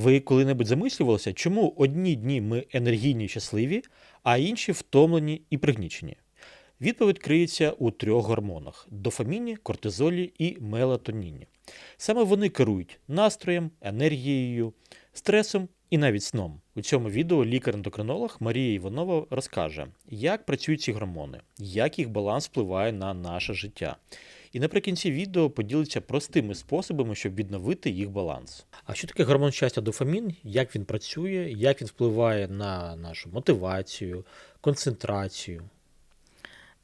Ви коли-небудь замислювалися, чому одні дні ми енергійні і щасливі, а інші втомлені і пригнічені? Відповідь криється у трьох гормонах: дофаміні, кортизолі і мелатоніні. Саме вони керують настроєм, енергією, стресом і навіть сном. У цьому відео лікар-ендокринолог Марія Іванова розкаже, як працюють ці гормони, як їх баланс впливає на наше життя. І наприкінці відео поділиться простими способами, щоб відновити їх баланс. А що таке гормон щастя дофамін? Як він працює, як він впливає на нашу мотивацію, концентрацію?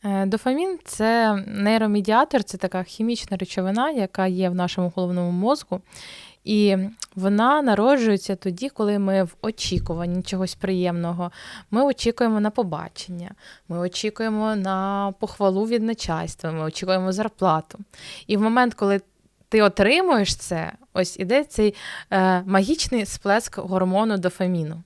Е, Дофамін це нейромедіатор, це така хімічна речовина, яка є в нашому головному мозку. І вона народжується тоді, коли ми в очікуванні чогось приємного. Ми очікуємо на побачення, ми очікуємо на похвалу від начальства, ми очікуємо зарплату. І в момент, коли ти отримуєш це, ось іде цей е, магічний сплеск гормону дофаміну.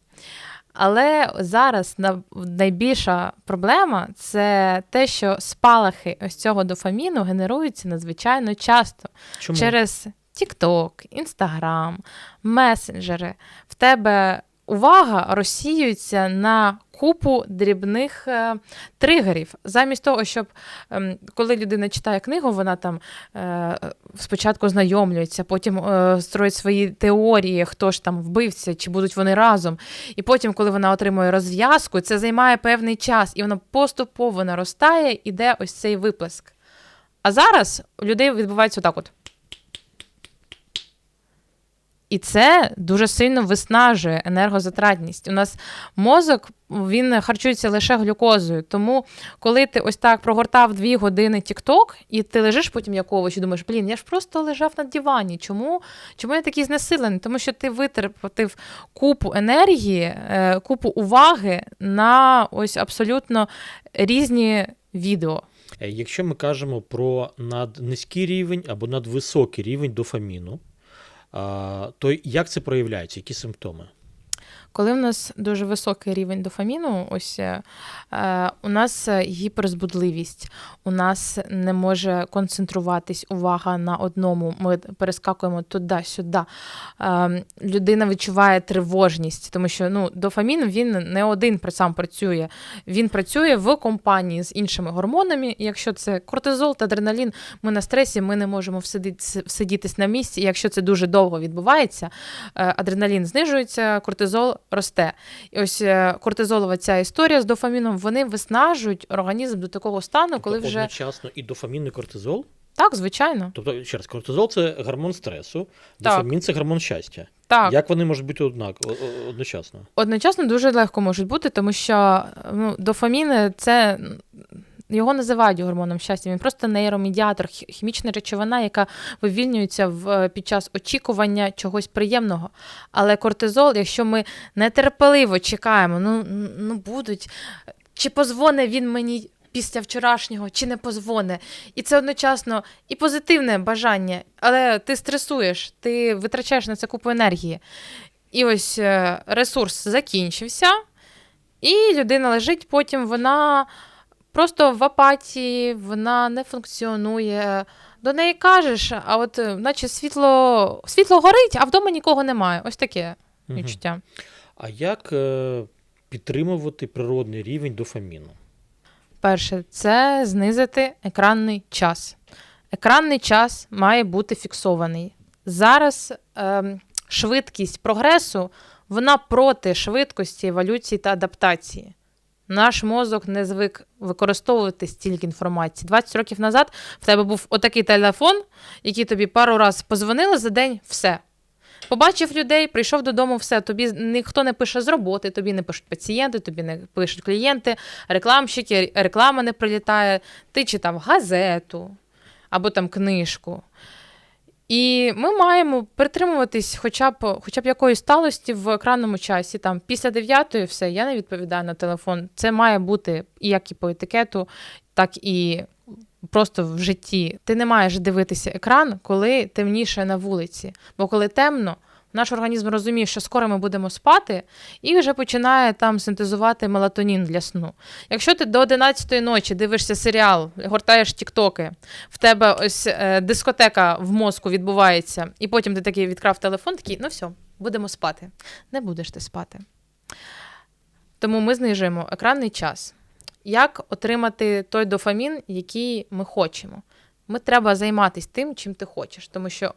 Але зараз найбільша проблема це те, що спалахи ось цього дофаміну генеруються надзвичайно часто Чому? через TikTok, Instagram, месенджери. В тебе увага розсіюється на купу дрібних е, тригерів. Замість того, щоб ем, коли людина читає книгу, вона там е, спочатку знайомлюється, потім е, строїть свої теорії, хто ж там вбивця, чи будуть вони разом. І потім, коли вона отримує розв'язку, це займає певний час, і воно поступово наростає, іде ось цей виплеск. А зараз у людей відбувається отак от. І це дуже сильно виснажує енергозатратність. У нас мозок він харчується лише глюкозою. Тому, коли ти ось так прогортав дві години TikTok, і ти лежиш потім як овоч і думаєш, блін, я ж просто лежав на дивані. Чому, чому я такий знесилений? Тому що ти витратив купу енергії, е, купу уваги на ось абсолютно різні відео. Е, Якщо ми кажемо про наднизький рівень або надвисокий рівень дофаміну, то як це проявляється? Які симптоми? Коли в нас дуже високий рівень дофаміну, ось е, е, у нас е, гіперзбудливість, у нас не може концентруватись увага на одному. Ми перескакуємо туди-сюди. Е, людина відчуває тривожність, тому що ну, дофамін він не один сам працює. Він працює в компанії з іншими гормонами. Якщо це кортизол та адреналін, ми на стресі, ми не можемо всидіти- всидітись на місці. Якщо це дуже довго відбувається, е, адреналін знижується, кортизол росте. І ось е, кортизолова ця історія з дофаміном, вони виснажують організм до такого станну, коли тобто вже одночасно і дофамін, і кортизол? так, звичайно. Тобто, ще раз, кортизол це гормон стресу, дофамін це гормон щастя. Так, Як вони можуть бути однак одночасно? одночасно дуже легко можуть бути, тому що ну, дофамін це. Його називають гормоном щастя. Він просто нейромедіатор, хімічна речовина, яка вивільнюється в, під час очікування чогось приємного. Але кортизол, якщо ми нетерпеливо чекаємо, ну, ну будуть, чи позвоне він мені після вчорашнього, чи не позвоне. І це одночасно і позитивне бажання, але ти стресуєш, ти витрачаєш на це купу енергії. І ось е, ресурс закінчився, і людина лежить, потім вона просто в апатії, вона не функціонує. До неї кажеш, а от е, наче світло, світло горить, а вдома нікого немає. Ось таке Мгм. відчуття. А як е, підтримувати природний рівень дофаміну? Перше, це знизити екранний час. Екранний час має бути фіксований. Зараз ем, швидкість прогресу вона проти швидкості еволюції та адаптації. Наш мозок не звик використовувати стільки інформації. 20 років назад в тебе був отакий телефон, який тобі пару разів позвонили за день, все. Побачив людей, прийшов додому, все. Тобі ніхто не пише з роботи, тобі не пишуть пацієнти, тобі не пишуть клієнти, рекламщики, реклама не прилітає. Ти читав газету або там книжку. І ми маємо притримуватись хоча б, хоча б якоїсь сталості в екранному часі. Там після дев'ятої все, я не відповідаю на телефон. Це має бути як і по етикету, так і просто в житті. Ти не маєш дивитися екран, коли темніше на вулиці. Бо коли темно, наш організм розуміє, що скоро ми будемо спати, і вже починає там синтезувати мелатонін для сну. Якщо ти до 11-ї ночі дивишся серіал, гортаєш тіктоки, в тебе ось е, дискотека в мозку відбувається, і потім ти такий відкрав телефон, такий, ну все, будемо спати. Не будеш ти спати. Тому ми знижуємо екранний час. Як отримати той дофамін, який ми хочемо? Ми треба займатися тим, чим ти хочеш, тому що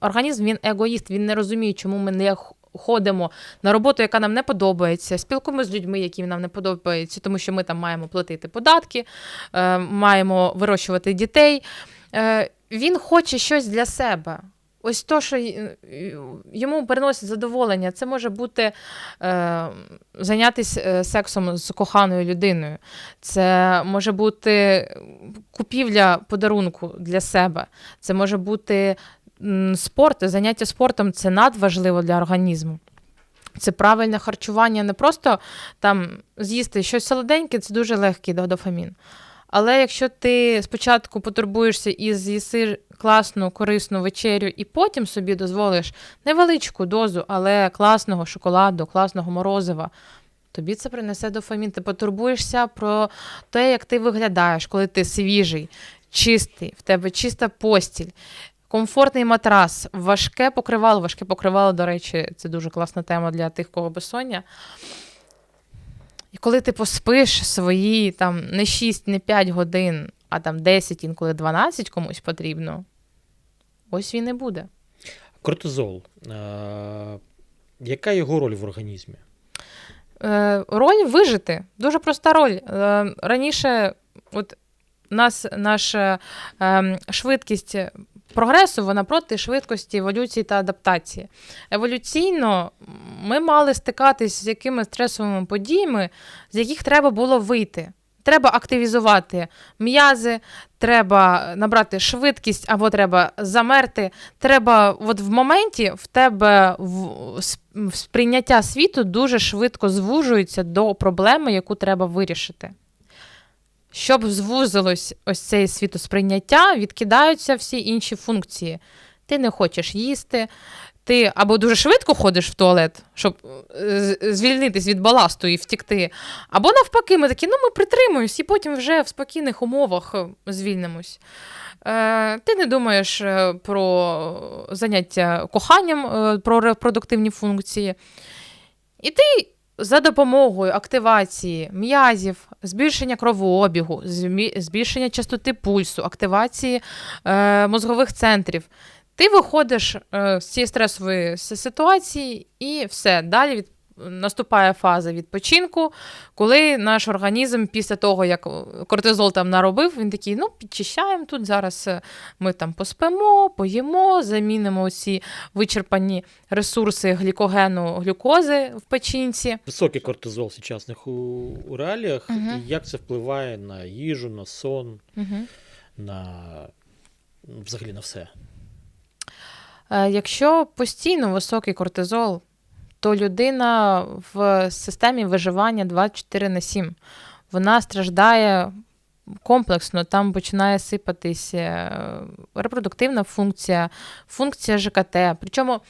організм він егоїст, він не розуміє, чому ми не ходимо на роботу, яка нам не подобається, спілкуємося з людьми, які нам не подобаються, тому що ми там маємо платити податки, е, маємо вирощувати дітей. Е, він хоче щось для себе. Ось то, що йому приносить задоволення, це може бути е, зайнятися е, сексом з коханою людиною. Це може бути купівля подарунку для себе. Це може бути спорт, заняття спортом це надважливо для організму. Це правильне харчування, не просто там з'їсти щось солоденьке, це дуже легкий до- дофамін. Але якщо ти спочатку потурбуєшся і з'їси класну, корисну вечерю, і потім собі дозволиш невеличку дозу, але класного шоколаду, класного морозива, тобі це принесе дофамін. Ти потурбуєшся про те, як ти виглядаєш, коли ти свіжий, чистий, в тебе чиста постіль. Комфортний матрас, важке покривало. Важке покривало, до речі, це дуже класна тема для тих, кого безсоння. І коли ти поспиш свої там не 6, не 5 годин, а там 10, інколи 12 комусь потрібно, ось він і буде. Кортизол. Е, яка його роль в організмі? Е, роль вижити. Дуже проста роль. Е, раніше, от нас наша е, швидкість прогресу, вона проти швидкості еволюції та адаптації. Еволюційно ми мали стикатись з якими стресовими подіями, з яких треба було вийти. Треба активізувати м'язи, треба набрати швидкість або треба замерти. Треба, от в моменті в тебе в сприйняття світу дуже швидко звужується до проблеми, яку треба вирішити. Щоб звузилось ось цей світосприйняття, відкидаються всі інші функції. Ти не хочеш їсти, ти або дуже швидко ходиш в туалет, щоб е, звільнитись від баласту і втікти, або навпаки, ми такі, ну ми притримуємось, і потім вже в спокійних умовах е, звільнимось. Е, ти не думаєш е, про заняття коханням, про репродуктивні функції. І ти за допомогою активації м'язів, збільшення кровообігу, збільшення частоти пульсу, активації е, мозгових центрів. Ти виходиш е, з цієї стресової ситуації, і все. Далі від, наступає фаза відпочинку, коли наш організм після того, як кортизол там наробив, він такий: ну, підчищаємо тут. Зараз е, ми там поспимо, поїмо, замінимо ці вичерпані ресурси глікогену, глюкози в печінці. Високий кортизол в сучасних у, у реаліях, Мгм. і як це впливає на їжу, на сон, Угу. на взагалі на все. Е, Якщо постійно високий кортизол, то людина в системі виживання 24 на 7. Вона страждає комплексно, там починає сипатись е, репродуктивна функція, функція ЖКТ. Причому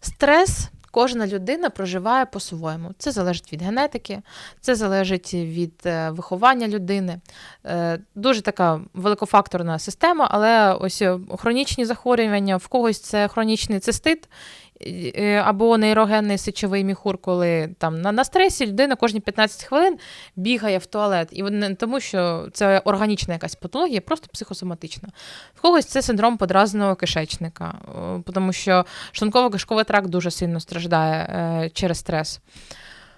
стрес кожна людина проживає по-своєму. Це залежить від генетики, це залежить від е, виховання людини. Е, Дуже така великофакторна система, але ось хронічні захворювання, в когось це хронічний цистит або нейрогенний сечовий міхур, коли там на, на стресі людина кожні 15 хвилин бігає в туалет. І не тому, що це органічна якась патологія, просто психосоматична. В когось це синдром подразненого кишечника, е, тому що шлунково-кишковий тракт дуже сильно страждає е, через стрес.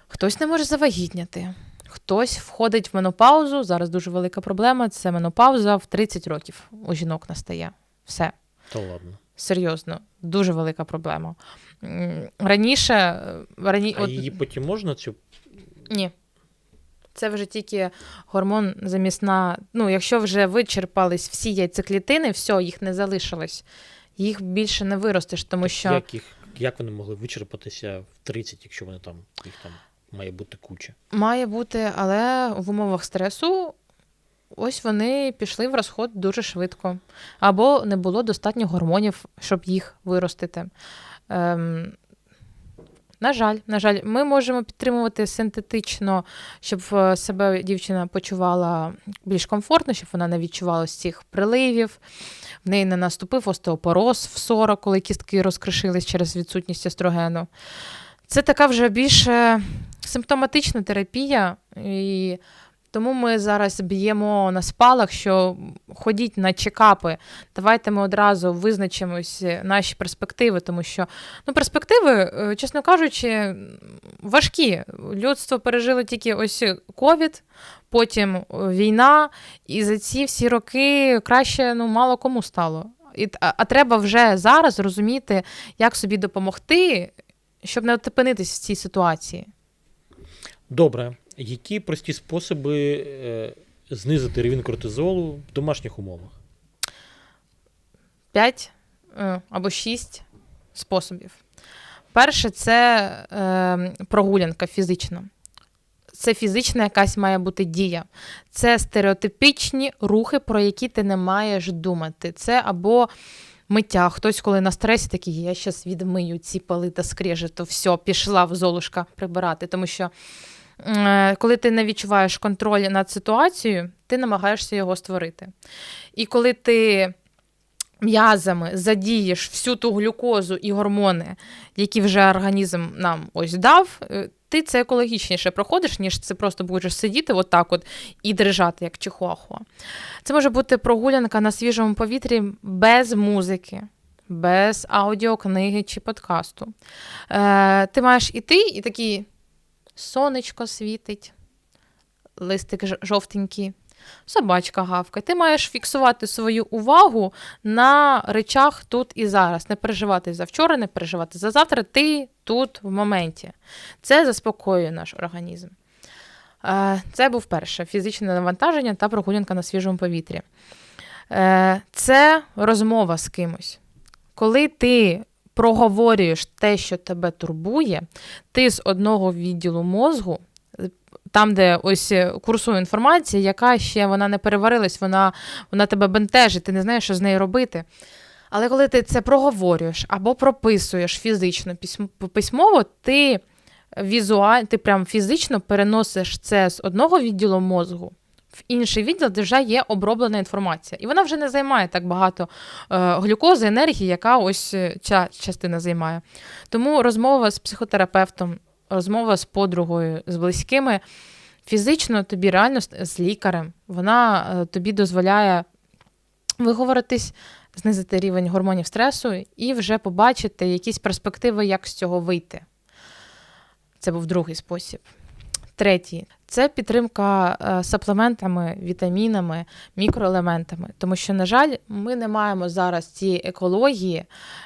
Хтось не може завагітняти. Хтось входить в менопаузу. Зараз дуже велика проблема. Це менопауза в 30 років у жінок настає. Все. Та ладно. Серйозно, дуже велика проблема. Раніше, е, рані... А от- її потім можна цю ні. Це вже тільки гормон замісна. Ну, якщо вже вичерпались всі яйцеклітини, все, їх не залишилось. Їх більше не виростеш, тому що як їх як вони могли вичерпатися в 30, якщо вони там їх там має бути куча? має бути, але в умовах стресу ось вони пішли в розход дуже швидко. Або не було достатньо гормонів, щоб їх виростити. Ем, На жаль, на жаль, ми можемо підтримувати синтетично, щоб е, себе дівчина почувала більш комфортно, щоб вона не відчувала цих приливів. В неї не наступив остеопороз в 40, коли кістки розкришились через відсутність естрогену. Це така вже більш симптоматична терапія, і тому ми зараз б'ємо на спалах, що ходіть на чекапи. Давайте ми одразу визначимось е, наші перспективи, тому що ну, перспективи, е, чесно кажучи, важкі. Людство пережило тільки ось ковід, потім е, війна, і за ці всі роки краще ну, мало кому стало. І, а, а треба вже зараз розуміти, як собі допомогти, щоб не опинитись в цій ситуації. Добре. Які прості способи е, знизити рівень кортизолу в домашніх умовах? 5 або 6 способів. Перше це е, прогулянка фізична. Це фізична якась має бути дія. Це стереотипічні рухи, про які ти не маєш думати. Це або миття. Хтось, коли на стресі, такий, я зараз відмию ці пали та скрежі, то все, пішла в золушка прибирати. Тому що е, коли ти не відчуваєш контроль над ситуацією, ти намагаєшся його створити. І коли ти м'язами задієш всю ту глюкозу і гормони, які вже організм нам ось дав, е, ти це екологічніше проходиш, ніж це просто будеш сидіти отак от і дрижати, як чихуахуа. Це може бути прогулянка на свіжому повітрі без музики. Без аудіокниги чи подкасту. Е, Ти маєш іти і такий сонечко світить, листик жовтенький, собачка гавкає. Ти маєш фіксувати свою увагу на речах тут і зараз. Не переживати за вчора, не переживати за завтра. Ти тут в моменті. Це заспокоює наш організм. Е, Це був перше фізичне навантаження та прогулянка на свіжому повітрі. Е, Це розмова з кимось. Коли ти проговорюєш те, що тебе турбує, ти з одного відділу мозгу, там, де ось е, курсує інформація, яка ще вона не переварилась, вона, вона тебе бентежить, ти не знаєш, що з нею робити. Але коли ти це проговорюєш або прописуєш фізично письмово, ти візуаль, ти прям фізично переносиш це з одного відділу мозгу в інший відділ, де вже є оброблена інформація. І вона вже не займає так багато е, глюкози, енергії, яка ось е, ця частина займає. Тому розмова з психотерапевтом, розмова з подругою, з близькими, фізично тобі реально з- лікарем, вона е, тобі дозволяє виговоритись, знизити рівень гормонів стресу і вже побачити якісь перспективи, як з цього вийти. Це був другий спосіб. Третій це підтримка е, саплементами, вітамінами, мікроелементами. Тому що, на жаль, ми не маємо зараз цієї екології,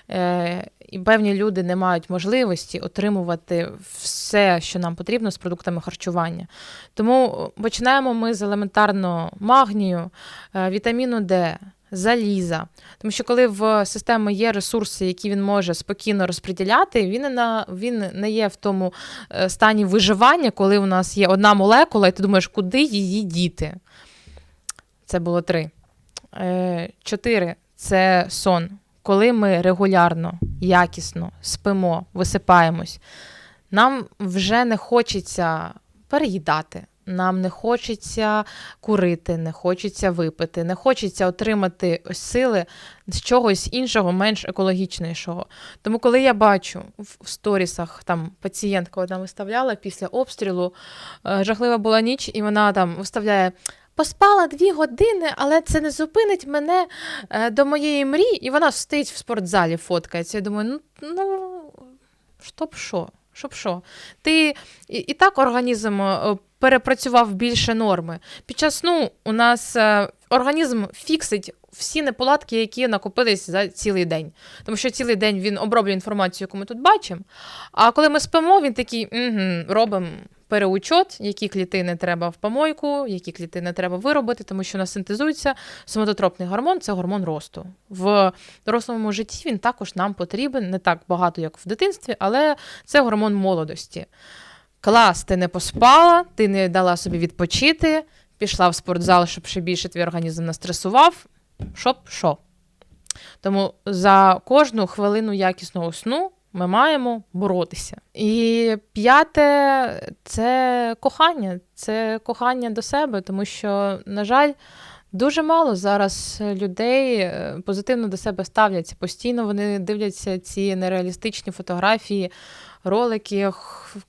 е, і певні люди не мають можливості отримувати все, що нам потрібно з продуктами харчування. Тому починаємо ми з елементарно магнію, е, вітаміну Д, заліза. Тому що коли в системі є ресурси, які він може спокійно розподіляти, він на, він не є в тому е, стані виживання, коли у нас є одна молекула, і ти думаєш, куди її діти. Це було три. Е, Чотири це сон. Коли ми регулярно, якісно спимо, висипаємось, нам вже не хочеться переїдати. Нам не хочеться курити, не хочеться випити, не хочеться отримати ось сили з чогось іншого, менш екологічнішого. Тому, коли я бачу в сторісах там пацієнтка одна виставляла після обстрілу, е, жахлива була ніч, і вона там виставляє. Поспала дві години, але це не зупинить мене е, до моєї мрії, і вона стоїть в спортзалі, фоткається. Я думаю, ну, ну щоб що? Щоб що? Ти і, і так організм е, перепрацював більше норми. Під час сну у нас е, організм фіксить всі неполадки, які накопились за цілий день. Тому що цілий день він оброблює інформацію, яку ми тут бачимо. А коли ми спимо, він такий угу, робимо переучот, які клітини треба в помойку, які клітини треба виробити, тому що у нас синтезується соматотропний гормон це гормон росту. В дорослому житті він також нам потрібен, не так багато, як в дитинстві, але це гормон молодості. Клас, ти не поспала, ти не дала собі відпочити, пішла в спортзал, щоб ще більше твій організм не стресував. Щоб що? Тому за кожну хвилину якісного сну ми маємо боротися. І п'яте це кохання, це кохання до себе, тому що, на жаль, дуже мало зараз людей е, позитивно до себе ставляться. Постійно вони дивляться ці нереалістичні фотографії, ролики.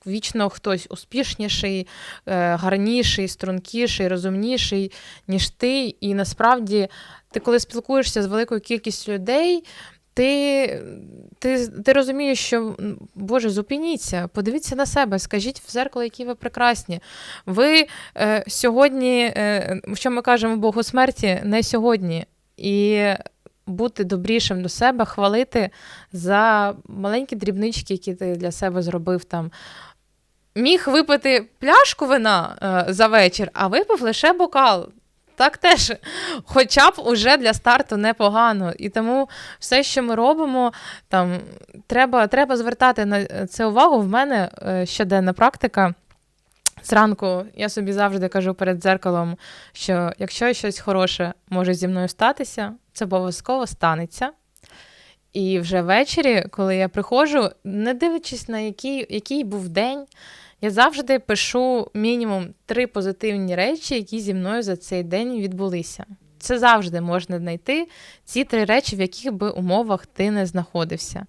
Вічно хтось успішніший, е, гарніший, стрункіший, розумніший, ніж ти. І насправді, ти, коли спілкуєшся з великою кількістю людей, ти, ти, ти розумієш, що Боже, зупиніться, подивіться на себе, скажіть в зеркало, які ви прекрасні. Ви е, сьогодні, е, що ми кажемо Богу смерті, не сьогодні. І бути добрішим до себе, хвалити за маленькі дрібнички, які ти для себе зробив там. Міг випити пляшку вина е, за вечір, а випив лише бокал. Так теж, хоча б уже для старту непогано. І тому все, що ми робимо, там треба, треба звертати на це увагу. В мене е, щоденна практика. Зранку я собі завжди кажу перед дзеркалом, що якщо щось хороше може зі мною статися, це обов'язково станеться. І вже ввечері, коли я приходжу, не дивлячись на який, який був день, я завжди пишу мінімум три позитивні речі, які зі мною за цей день відбулися. Це завжди можна знайти ці три речі, в яких би умовах ти не знаходився.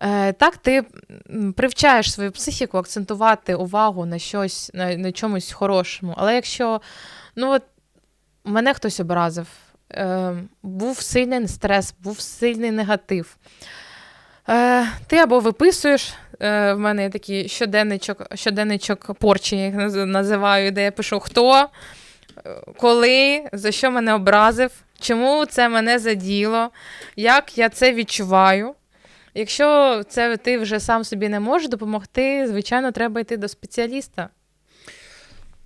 Е, так, ти привчаєш свою психіку акцентувати увагу на щось, на, на чомусь хорошому. Але якщо ну от, мене хтось образив, е, був сильний стрес, був сильний негатив. Е, ти або виписуєш, е, в мене є такий щоденничок, щоденничок порчі, я їх називаю, де я пишу хто, е, коли, за що мене образив, чому це мене заділо, як я це відчуваю. Якщо це ти вже сам собі не можеш допомогти, звичайно, треба йти до спеціаліста.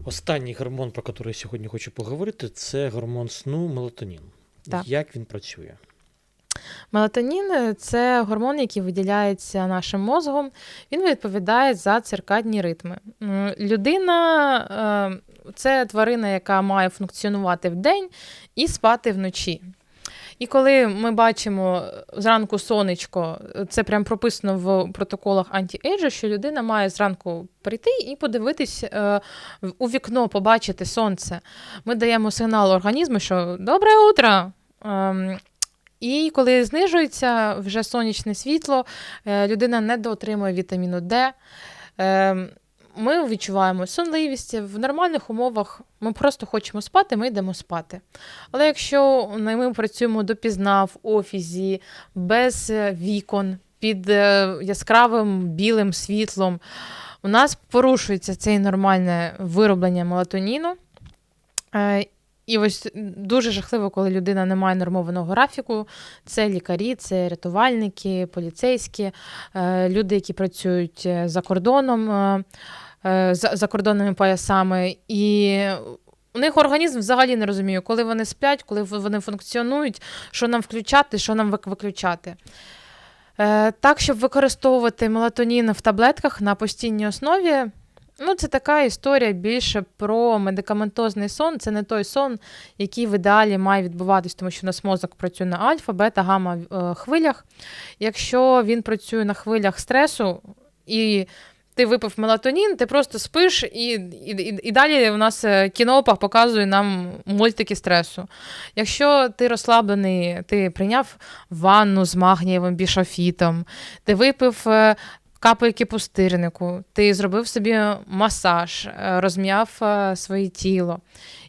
Останній гормон, про який я сьогодні хочу поговорити, це гормон сну мелатонін. Так. Як він працює? Мелатонін це гормон, який виділяється нашим мозгом. Він відповідає за циркадні ритми. Людина е, це тварина, яка має функціонувати вдень і спати вночі. І коли ми бачимо е, зранку сонечко, е, це прям прописано в протоколах анті-ейджу, що людина має зранку прийти і подивитись е, у вікно, побачити сонце. Ми даємо сигнал організму, що добре утро. Ем, і коли знижується вже сонячне світло, е, людина не доотримує вітаміну Д. Е, Ми відчуваємо сонливість. В нормальних умовах ми просто хочемо спати, ми йдемо спати. Але якщо ми працюємо допізна в офісі, без е, вікон, під е, яскравим білим світлом, у нас порушується це нормальне вироблення мелатоніну. І ось дуже жахливо, коли людина не має нормованого графіку. Це лікарі, це рятувальники, поліцейські, е, люди, які працюють е, за кордоном, е, за кордонними поясами. І у них організм взагалі не розуміє, коли вони сплять, коли вони функціонують, що нам включати, що нам виключати. Так, щоб використовувати мелатонін в таблетках на постійній основі, ну, це така історія більше про медикаментозний сон. Це не той сон, який в ідеалі має відбуватись, тому що у нас мозок працює на альфа, бета, гамма е, хвилях. Якщо він працює на хвилях стресу і ти випив мелатонін, ти просто спиш, і, і, і, далі у нас е, кіно показує нам мультики стресу. Якщо ти розслаблений, ти прийняв ванну з магнієвим бішофітом, ти випив е, капельки пустирнику, ти зробив собі масаж, е, розм'яв е, своє тіло,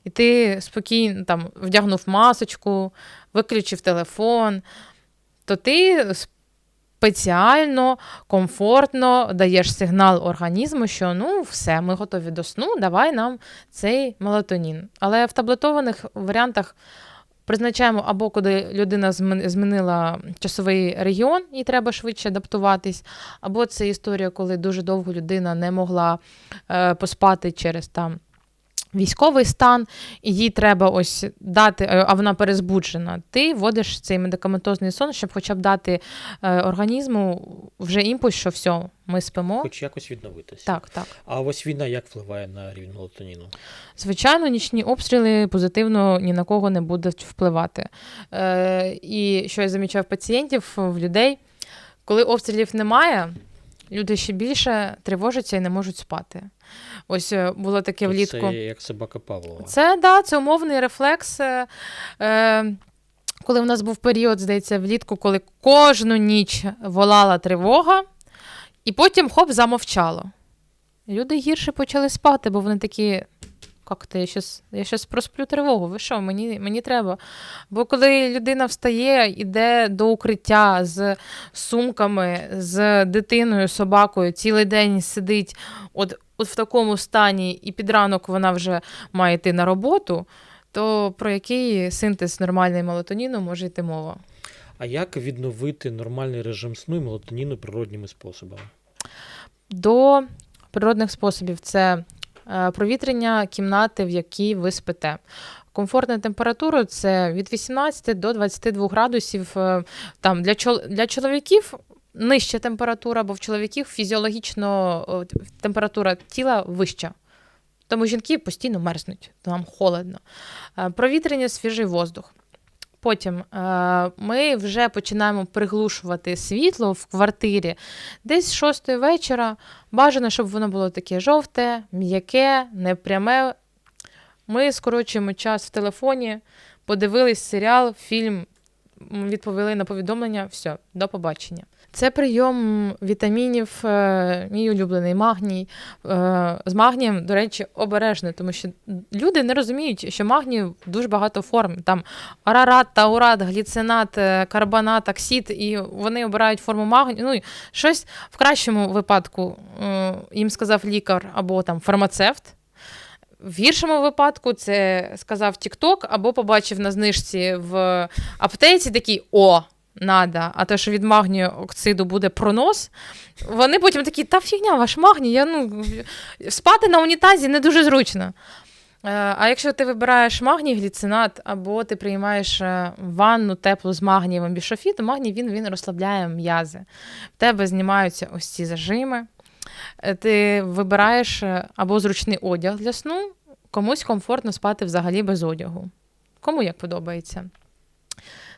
і ти спокійно там вдягнув масочку, виключив телефон, то ти спеціально, комфортно даєш сигнал організму, що ну все, ми готові до сну, давай нам цей мелатонін. Але в таблетованих варіантах призначаємо або коли людина змінила часовий регіон і треба швидше адаптуватись, або це історія, коли дуже довго людина не могла е, поспати через там. Військовий стан, і їй треба ось дати, е, а вона перезбуджена. Ти вводиш цей медикаментозний сон, щоб хоча б дати е, організму вже імпульс, що все, ми спимо. Хоч якось відновитися. Так, так. А ось війна як впливає на рівень мелатоніну? Звичайно, нічні обстріли позитивно ні на кого не будуть впливати. Е, і що я замічав пацієнтів, в людей, Коли обстрілів немає, люди ще більше тривожаться і не можуть спати. Ось е, було таке влітку. Це як собака Павлова. Це да, це умовний рефлекс. Е, е, коли в нас був період, здається, влітку, коли кожну ніч волала тривога, і потім хоп, замовчало. Люди гірше почали спати, бо вони такі. Як ти, я щас, я щас просплю тривогу. Ви що, мені, мені треба. Бо коли людина встає, іде до укриття з сумками, з дитиною, собакою, цілий день сидить от, от в такому стані, і під ранок вона вже має йти на роботу, то про який синтез нормальний мелатоніну може йти мова? А як відновити нормальний режим сну і мелатоніну природніми способами? До природних способів це е, провітрення кімнати, в якій ви спите. Комфортна температура це від 18 до 22 градусів. Е, Там для, чол- для чоловіків нижча температура, бо в чоловіків фізіологічно температура тіла вища. Тому жінки постійно мерзнуть, нам холодно. Е, Провітрення, свіжий воздух. Потім е, ми вже починаємо приглушувати світло в квартирі десь з 6 вечора. Бажано, щоб воно було таке жовте, м'яке, непряме. Ми скорочуємо час в телефоні, подивились серіал, фільм, відповіли на повідомлення. Все, до побачення. Це прийом вітамінів, е, мій улюблений магній. Е, З магнієм, до речі, обережно, тому що люди не розуміють, що магнію дуже багато форм. Там арарат, таурат, гліцинат, е, карбонат, оксид, і вони обирають форму магнію. Ну, щось в кращому випадку їм сказав лікар або там фармацевт. В гіршому випадку це сказав TikTok, або побачив на знижці в аптеці такий о. Надо, а те, що від магнію оксиду буде пронос, вони потім такі, та фігня, ваш магній, я, ну, спати на унітазі не дуже зручно. Е, А якщо ти вибираєш магній гліцинат, або ти приймаєш е, ванну теплу з магнієвим бішофі, то магній він, він розслабляє м'язи. В тебе знімаються ось ці зажими. Е, Ти вибираєш або зручний одяг для сну, комусь комфортно спати взагалі без одягу. Кому як подобається.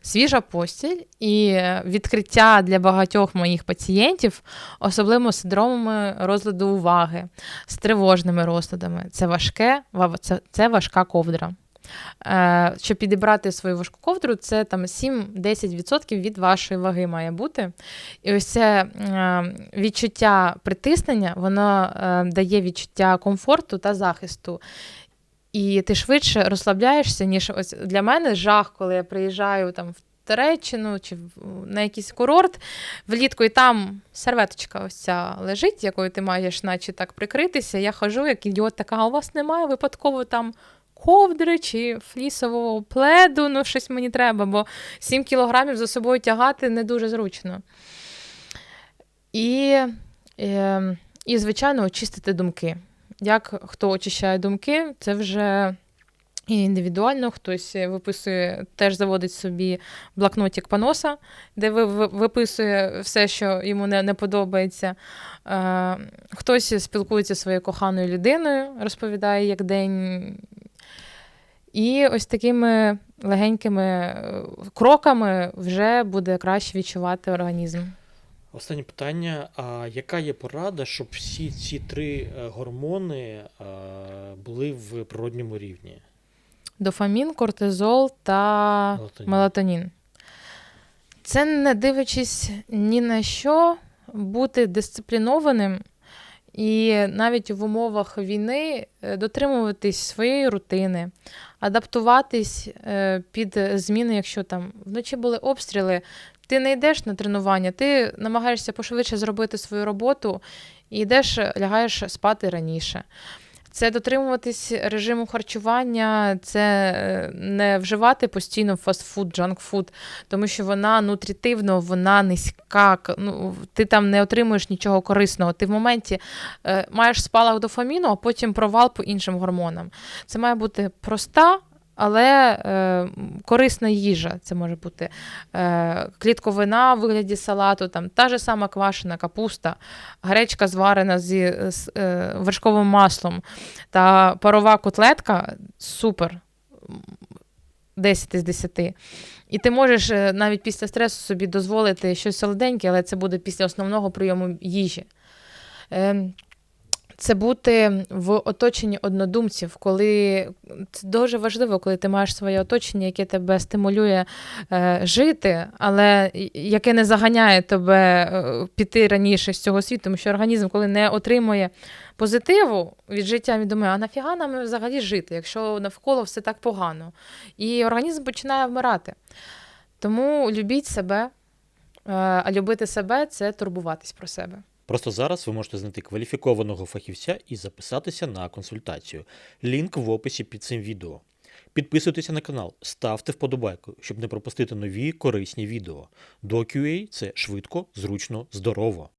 Свіжа постіль і відкриття для багатьох моїх пацієнтів, особливо з синдромами розладу уваги, з тривожними розладами. Це важке, ва- це, це важка ковдра. Е, щоб підібрати свою важку ковдру, це там 7-10% від вашої ваги має бути. І ось це е, відчуття притиснення, воно е, дає відчуття комфорту та захисту. І ти швидше розслабляєшся, ніж ось для мене жах, коли я приїжджаю там в Туреччину чи на якийсь курорт влітку, і там серветочка ось ця лежить, якою ти маєш, наче так прикритися. Я хожу, як ідіот, така, у вас немає випадково там ковдри чи флісового пледу, ну щось мені треба, бо 7 кілограмів за собою тягати не дуже зручно. І, е, і звичайно, очистити думки. Як хто очищає думки, це вже індивідуально, хтось виписує, теж заводить собі блокнотик поноса, де ви- ви- виписує все, що йому не, не подобається. Е, хтось спілкується зі своєю коханою людиною, розповідає як день. І ось такими легенькими е, кроками вже буде краще відчувати організм. Останнє питання: а яка є порада, щоб всі ці три е, гормони е, були в природньому рівні? Дофамін, кортизол та Мелатонін. мелатонін. Це не дивлячись ні на що, бути дисциплінованим і навіть в умовах війни е, дотримуватись своєї рутини, адаптуватись під зміни, якщо там вночі були обстріли, ти не йдеш на тренування, ти намагаєшся пошвидше зробити свою роботу і йдеш, лягаєш спати раніше. Це дотримуватись режиму харчування, це е, не вживати постійно фастфуд, джанкфуд, тому що вона нутритивно, вона низька. Ну, ти там не отримуєш нічого корисного. Ти в моменті е, маєш спалах дофаміну, а потім провал по іншим гормонам. Це має бути проста. Але е, корисна їжа, це може бути е, клітковина в вигляді салату, там та ж сама квашена капуста, гречка зварена зі з е, вершковим маслом та парова котлетка супер. 10 із 10. І ти можеш е, навіть після стресу собі дозволити щось солоденьке, але це буде після основного прийому їжі. Це бути в оточенні однодумців, коли це дуже важливо, коли ти маєш своє оточення, яке тебе стимулює е, жити, але яке не заганяє тебе е, піти раніше з цього світу, тому що організм, коли не отримує позитиву від життя, він думає, а нафіга нам взагалі жити, якщо навколо все так погано. І організм починає вмирати. Тому любіть себе, е, а любити себе це турбуватись про себе. Просто зараз ви можете знайти кваліфікованого фахівця і записатися на консультацію. Лінк в описі під цим відео. Підписуйтеся на канал, ставте вподобайку, щоб не пропустити нові корисні відео. DoQA – це швидко, зручно, здорово.